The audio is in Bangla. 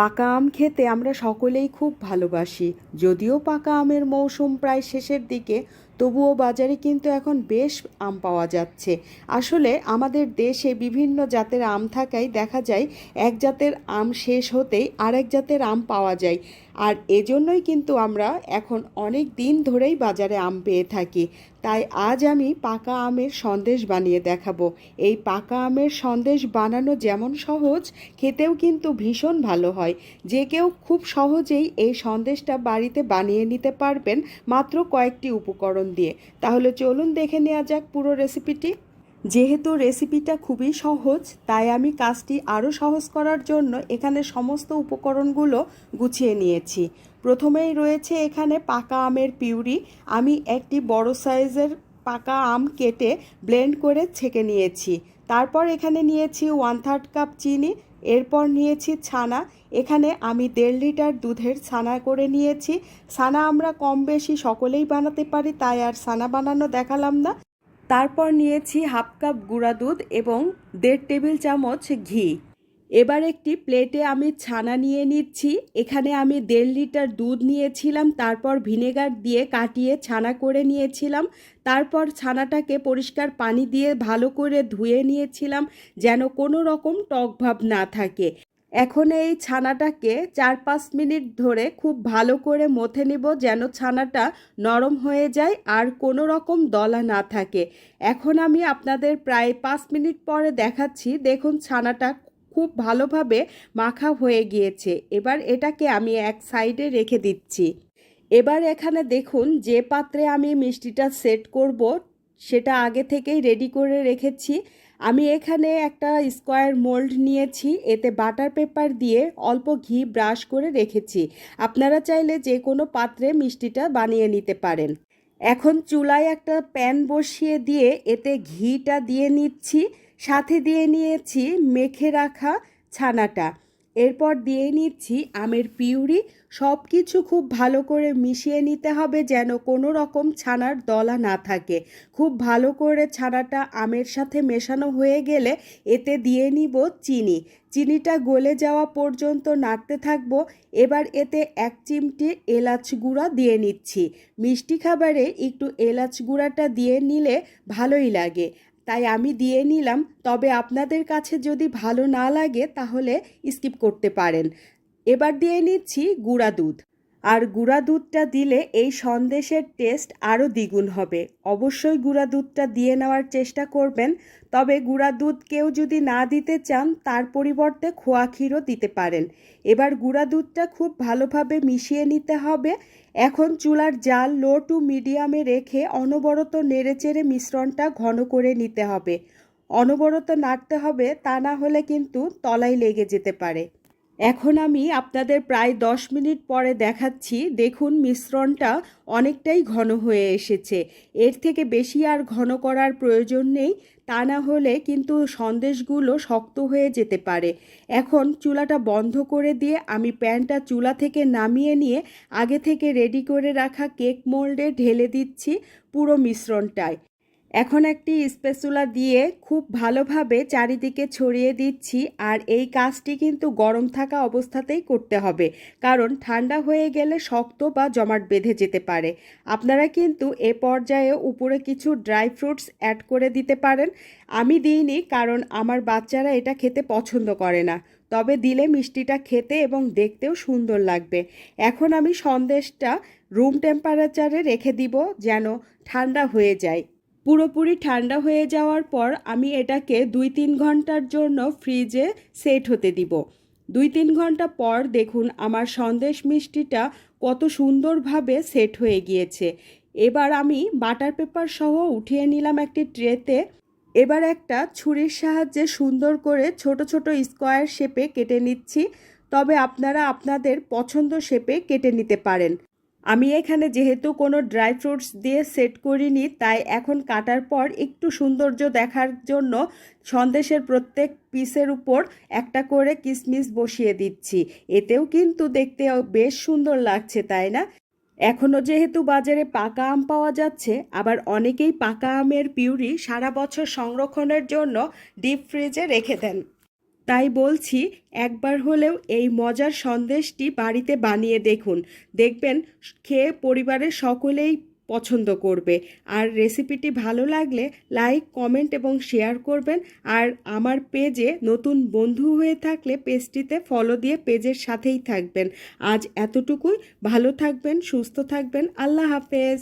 পাকা আম খেতে আমরা সকলেই খুব ভালোবাসি। যদিও পাকা আমের মৌসুম প্রায় শেষের দিকে তবুও বাজারে কিন্তু এখন বেশ আম পাওয়া যাচ্ছে। আসলে আমাদের দেশে বিভিন্ন জাতের আম থাকায় দেখা যায় এক জাতের আম শেষ হতেই আরেক জাতের আম পাওয়া যায়। আর এজন্যই কিন্তু আমরা এখন অনেক দিন ধরেই বাজারে আম পেয়ে থাকি। তাই আজ আমি পাকা আমের সন্দেশ বানিয়ে দেখাবো। এই পাকা আমের সন্দেশ বানানো যেমন সহজ, খেতেও কিন্তু ভীষণ ভালো হয়। যে কেউ খুব সহজেই এই সন্দেশটা বাড়িতে বানিয়ে নিতে পারবেন মাত্র কয়েকটি উপকরণ দিয়ে। তাহলে চলুন দেখে নেওয়া যাক পুরো রেসিপিটি যেহেতু রেসিপিটা খুবই সহজ, তাই আমি কাজটি আরও সহজ করার জন্য এখানে সমস্ত উপকরণগুলো গুছিয়ে নিয়েছি। প্রথমেই রয়েছে এখানে পাকা আমের পিউরি। আমি একটি বড় সাইজের পাকা আম কেটে ব্লেন্ড করে ছেঁকে নিয়েছি। তারপর এখানে নিয়েছি ওয়ান থার্ড কাপ চিনি এরপর নিয়েছি ছানা। এখানে আমি দেড় লিটার দুধের ছানা করে নিয়েছি। ছানা আমরা কম বেশি সকলেই বানাতে পারি, তাই আর ছানা বানানো দেখালাম না। তারপর নিয়েছি হাফ কাপ গুঁড়া দুধ এবং দেড় টেবিল চামচ ঘি। এবার একটি প্লেটে আমি ছানা নিয়ে নিচ্ছি। এখানে আমি দেড় লিটার দুধ নিয়েছিলাম, তারপর ভিনেগার দিয়ে কাটিয়ে ছানা করে নিয়েছিলাম। তারপর ছানাটাকে পরিষ্কার পানি দিয়ে ভালো করে ধুয়ে নিয়েছিলাম, যেন কোনো রকম টক ভাব না থাকে। এখন এই ছানাটাকে চার পাঁচ মিনিট ধরে খুব ভালো করে মথে নিব, যেন ছানাটা নরম হয়ে যায় আর কোনো রকম দলা না থাকে। এখন আমি আপনাদের প্রায় পাঁচ মিনিট পরে দেখাচ্ছি। দেখুন ছানাটা খুব ভালোভাবে মাখা হয়ে গিয়েছে। এবার এটাকে আমি এক সাইডে রেখে দিচ্ছি। এবার এখানে দেখুন, যে পাত্রে আমি মিষ্টিটা সেট করব, সেটা আগে থেকেই রেডি করে রেখেছি। আমি এখানে একটা স্কোয়ার মোল্ড নিয়েছি, এতে বাটার পেপার দিয়ে অল্প ঘি ব্রাশ করে রেখেছি। আপনারা চাইলে যে কোনো পাত্রে মিষ্টিটা বানিয়ে নিতে পারেন। এখন চুলায় একটা প্যান বসিয়ে দিয়ে এতে ঘিটা দিয়ে নিচ্ছি। সাথে দিয়ে নিয়েছি মেখে রাখা ছানাটা। এরপর দিয়ে নিচ্ছি আমের পিউরি। সব কিছু খুব ভালো করে মিশিয়ে নিতে হবে যেন কোনো রকম ছানার দলা না থাকে। খুব ভালো করে ছানাটা আমের সাথে মেশানো হয়ে গেলে এতে দিয়ে নিব চিনি। চিনিটা গলে যাওয়া পর্যন্ত নাড়তে থাকব। এবার এতে এক চিমটি এলাচ গুঁড়া দিয়ে নিচ্ছি। মিষ্টি খাবারে একটু এলাচ গুঁড়াটা দিয়ে নিলে ভালোই লাগে। তাই আমি দিয়ে নিলাম। তবে আপনাদের কাছে যদি ভালো না লাগে, তাহলে স্কিপ করতে পারেন। এবার দিয়ে নিচ্ছি গুঁড়া দুধ। আর গুঁড়া দুধটা দিলে এই সন্দেশের টেস্ট আরও দ্বিগুণ হবে। অবশ্যই গুঁড়া দুধটা দিয়ে নেওয়ার চেষ্টা করবেন, তবে গুঁড়া দুধ কেউ যদি না দিতে চান, তার পরিবর্তে খোয়া ক্ষীরও দিতে পারেন। এবার গুঁড়া দুধটা খুব ভালোভাবে মিশিয়ে নিতে হবে। এখন চুলার জাল লো টু মিডিয়ামে রেখে অনবরত নেড়েচেড়ে মিশ্রণটা ঘন করে নিতে হবে। অনবরত নাড়তে হবে, তা না হলে কিন্তু তলায় লেগে যেতে পারে। এখন আমি আপনাদের প্রায় দশ মিনিট পরে দেখাচ্ছি। দেখুন, মিশ্রণটা অনেকটাই ঘন হয়ে এসেছে। এর থেকে বেশি আর ঘন করার প্রয়োজন নেই। তা না হলে কিন্তু সন্দেশগুলো শক্ত হয়ে যেতে পারে। এখন চুলাটা বন্ধ করে দিয়ে আমি প্যানটা চুলা থেকে নামিয়ে নিয়ে আগে থেকে রেডি করে রাখা কেক মোল্ডে ঢেলে দিচ্ছি পুরো মিশ্রণটায়। এখন একটি স্পেসুলা দিয়ে খুব ভালোভাবে চারিদিকে ছড়িয়ে দিচ্ছি আর এই কাজটি কিন্তু গরম থাকা অবস্থাতেই করতে হবে। কারণ ঠান্ডা হয়ে গেলে শক্ত বা জমাট বেঁধে যেতে পারে। আপনারা কিন্তু এ পর্যায়ে উপরে কিছু ড্রাই ফ্রুটস অ্যাড করে দিতে পারেন। আমি দিইনি কারণ আমার বাচ্চারা এটা খেতে পছন্দ করে না। তবে দিলে মিষ্টিটা খেতে এবং দেখতেও সুন্দর লাগবে। এখন আমি সন্দেশটা রুম টেম্পারেচারে রেখে দিব যেন ঠান্ডা হয়ে যায়। পুরোপুরি ঠান্ডা হয়ে যাওয়ার পর আমি এটাকে দুই তিন ঘণ্টার জন্য ফ্রিজে সেট হতে দিব। দুই তিন ঘণ্টা পর দেখুন আমার সন্দেশ মিষ্টিটা কত সুন্দরভাবে সেট হয়ে গিয়েছে। এবার আমি বাটার পেপার সহ উঠিয়ে নিলাম একটি ট্রেতে। এবার একটা ছুরির সাহায্যে সুন্দর করে ছোট ছোট স্কোয়ার শেপে কেটে নিচ্ছি। তবে আপনারা আপনাদের পছন্দ শেপে কেটে নিতে পারেন। আমি এখানে যেহেতু কোনো ড্রাই ফ্রুটস দিয়ে সেট করিনি, তাই এখন কাটার পর একটু সৌন্দর্য দেখার জন্য সন্দেশের প্রত্যেক পিসের উপর একটা করে কিসমিস বসিয়ে দিচ্ছি। এতেও কিন্তু দেখতে বেশ সুন্দর লাগছে, তাই না? এখনও যেহেতু বাজারে পাকা আম পাওয়া যাচ্ছে, আবার অনেকেই পাকা আমের পিউরি সারা বছর সংরক্ষণের জন্য ডিপ ফ্রিজে রেখে দেন। তাই বলছি, একবার হলেও এই মজার সন্দেশটি বাড়িতে বানিয়ে দেখুন। দেখবেন, খেয়ে পরিবারের সকলেই পছন্দ করবে। আর রেসিপিটি ভালো লাগলে লাইক, কমেন্ট এবং শেয়ার করবেন। আর আমার পেজে নতুন বন্ধু হয়ে থাকলে পেজটিতে ফলো দিয়ে পেজের সাথেই থাকবেন। আজ এতটুকুই। ভালো থাকবেন, সুস্থ থাকবেন। আল্লাহ হাফেজ।